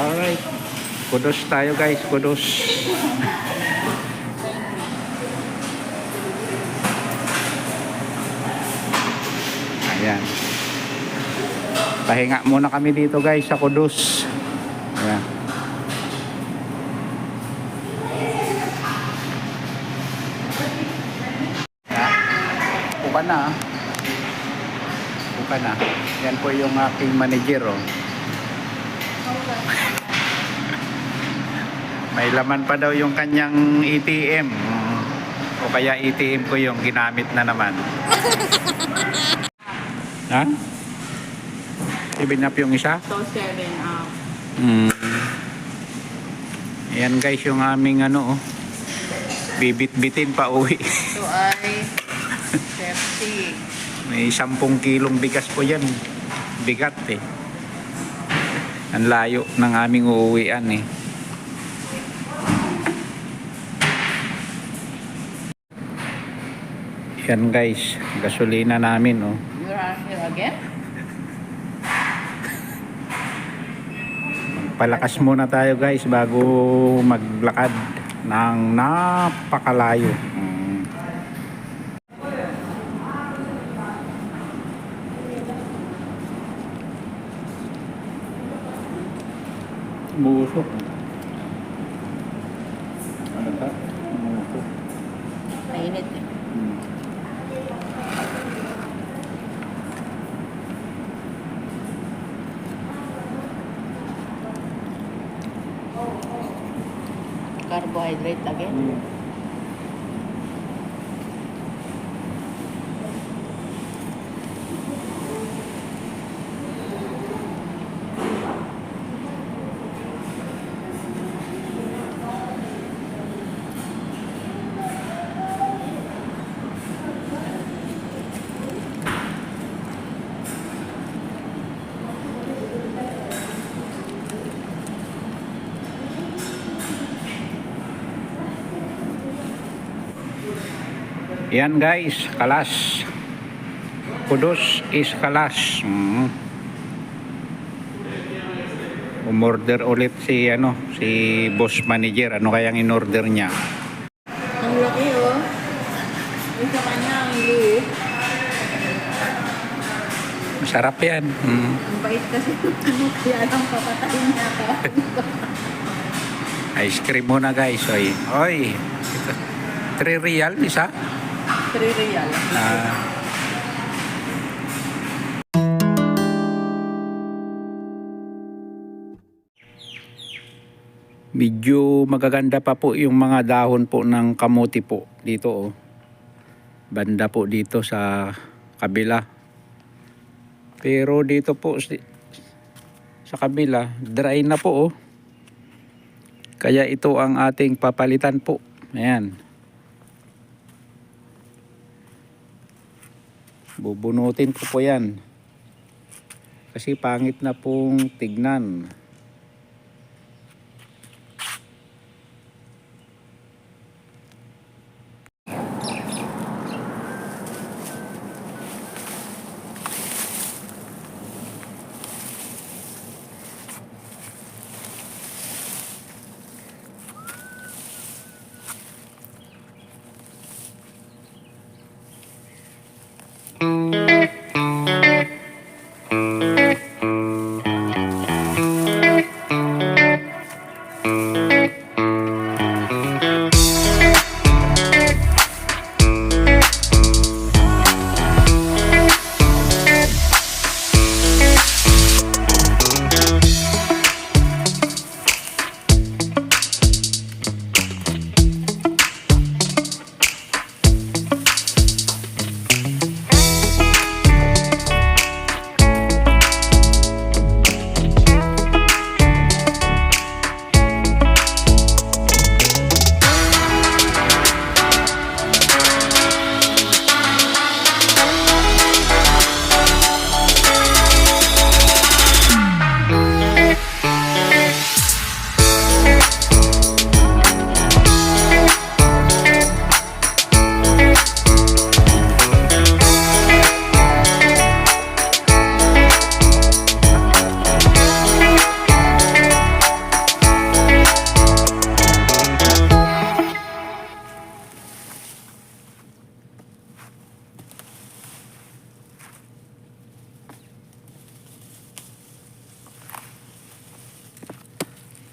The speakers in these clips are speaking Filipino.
Alright. Kudos tayo guys, kudos. Ayan. Pahinga muna kami dito guys sa kudos. Ayan. Upa na. ah. Upa na. Yan po yung aking manager oh. May laman pa daw yung kanyang ATM. O kaya ATM ko yung ginamit na naman. ha? Ibin up yung isa? So, 7 up. Mm. Ayan guys yung aming ano oh. Bibit-bitin pa uwi. Ito ay 30. May 10 kilong bigas po yan. Bigat eh. Ang layo ng aming uuwian eh. Yan guys, gasolina namin oh. You're here again? Palakas muna tayo guys bago maglakad ng napakalayo. Mm. Busok. Ano ka? Busok. Mainit eh. Carbohydrate again. Yan guys, kalas. Kudos is kalas. Mm. Umorder ulit si ano, si boss manager. Ano kayang in-order niya? Ang laki oh. Yung sa kanya ang liit. Masarap yan. Mm. Ang bait kasi kaya lang papatayin niya ako. Ice cream muna guys. Oy. Oy. 3 real isa. 3 real. Ah. Medyo magaganda pa po yung mga dahon po ng kamuti po dito oh. Banda po dito sa kabila. Pero dito po sa kabila, dry na po oh. Kaya ito ang ating papalitan po. Ayan. Bubunutin ko po yan. Kasi pangit na pong tignan.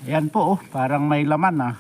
Ayan po oh, parang may laman ah.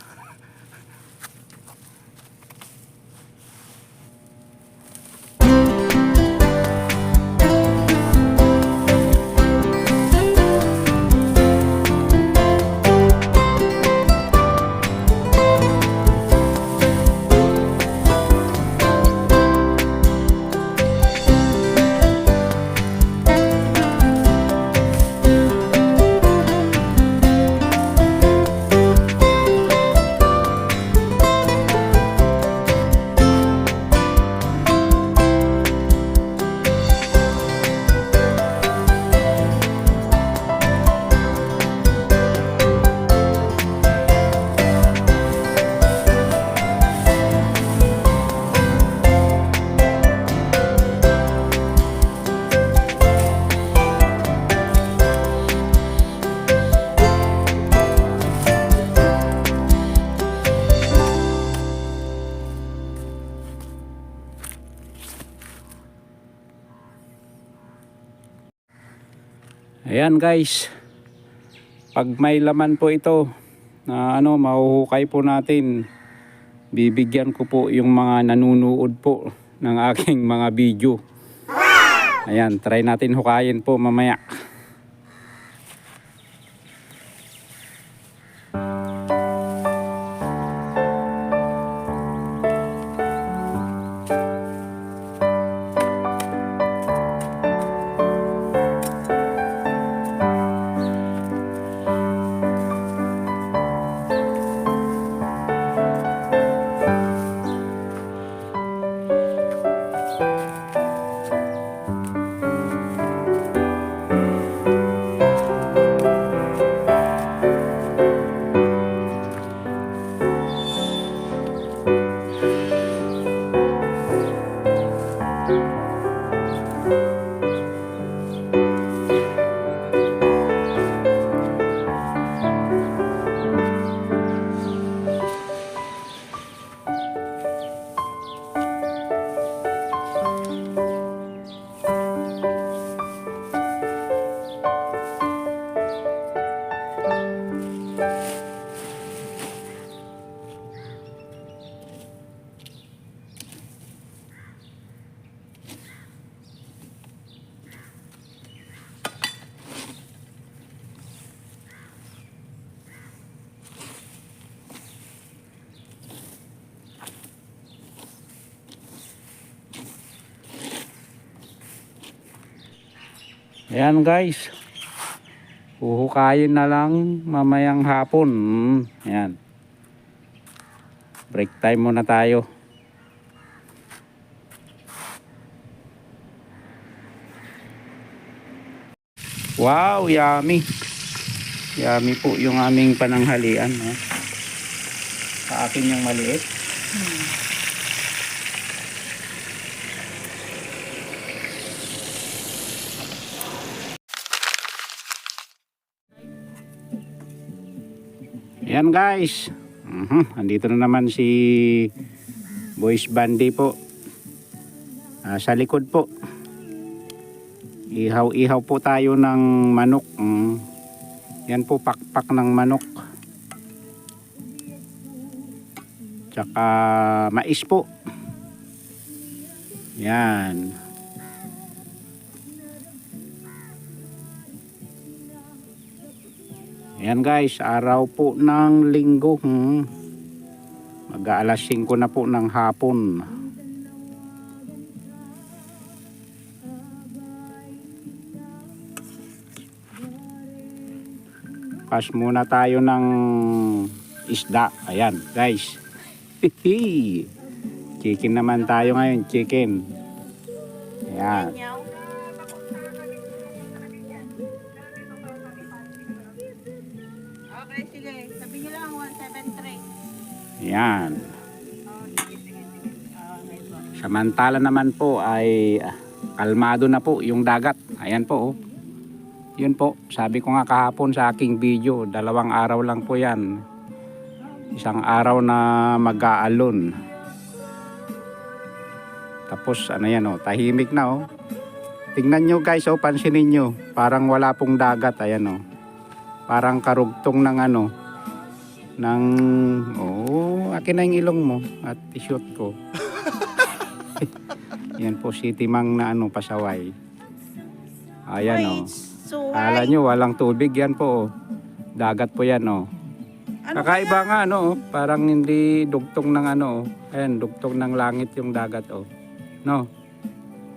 Ayan guys. Pag may laman po ito na ano mahuhukay po natin. Bibigyan ko po yung mga nanunood po ng aking mga video. Ayan, try natin hukayin po mamaya. Ayan guys. Huhukayin na lang mamayang hapon. Mm, Ayan. Break time muna tayo. Wow, yummy. Yummy po yung aming pananghalian. No? Sa akin yung maliit. Yan guys. Mhm, Andito na naman si Boys Bandy po. Ah, sa likod po. Ihaw-ihaw po tayo ng manok. Mm. Yan po pakpak ng manok. Tsaka mais po. Yan. Yan guys, araw po ng linggo. Hmm. Mag-aalas 5 na po ng hapon. Pas muna tayo ng isda. Ayan, guys. chicken naman tayo ngayon, chicken. Ayan. Po. Samantala naman po ay ah, kalmado na po yung dagat. Ayan po oh. Yun po, sabi ko nga kahapon sa aking video, dalawang araw lang po yan. Isang araw na mag-aalon. Tapos ano yan oh, tahimik na oh. Tingnan nyo guys oh, pansinin nyo. Parang wala pong dagat, ayan oh. Parang karugtong ng ano, ng oh, akin na yung ilong mo at i-shoot ko. Yan po si Timang na ano pasaway. Ayan oh. So, Kala nyo walang tubig yan po oh. Dagat po yan oh. Ano Kakaiba nga ano oh. Parang hindi dugtong ng ano oh. Ayan, dugtong ng langit yung dagat oh. No.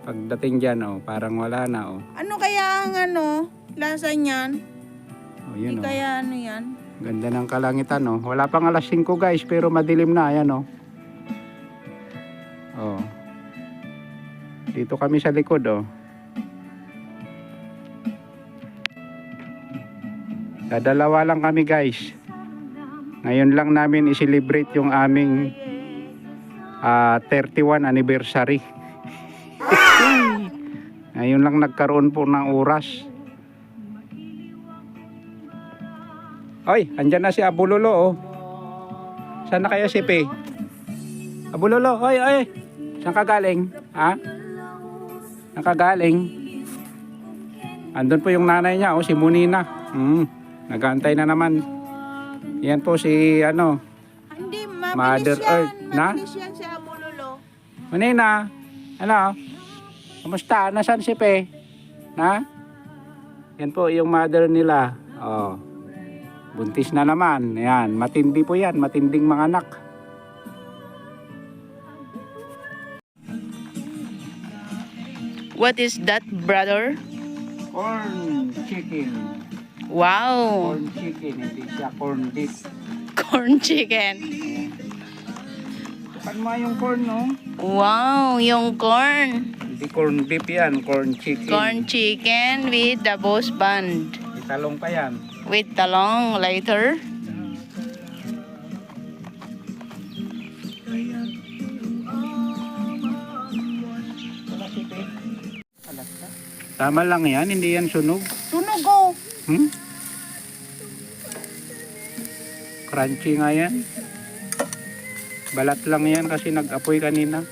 Pagdating diyan oh, parang wala na oh. Ano kaya ang ano, lasa niyan? Oh, Hindi yun oh. kaya ano yan? Ganda ng kalangitan oh. Wala pang alas 5 guys pero madilim na ayan oh. Oh. Dito kami sa likod oh. Dadalawa lang kami guys. Ngayon lang namin i-celebrate yung aming ah, 31 anniversary. Ngayon lang nagkaroon po ng oras. Oy, andyan na si Abulolo oh. Saan na kaya si Pe? Abulolo, oy, oy. Saan ka galing? Ha? Saan ka galing? Andun po yung nanay niya, oh, si Munina. Hmm, nagantay na naman. Yan po si, ano, Hindi, Mother. Earth, na? Yan si Abulolo. Munina. Ano? Kamusta? Nasaan si Pe? Na? Yan po yung mother nila. Oh. Buntis na naman. Yan, matindi po yan. Matinding mga anak. What is that, brother? Corn chicken. Wow! Corn chicken, hindi siya corn beef. Corn chicken. Pan mo yung corn, no? Wow, yung corn. Hindi corn beef yan, corn chicken. Corn chicken with the boss band. Italong pa yan. With talong later. Tama lang yan, hindi yan sunog. Tunog oh. Hmm? Crunchy nga yan. Balat lang yan kasi nag-apoy kanina.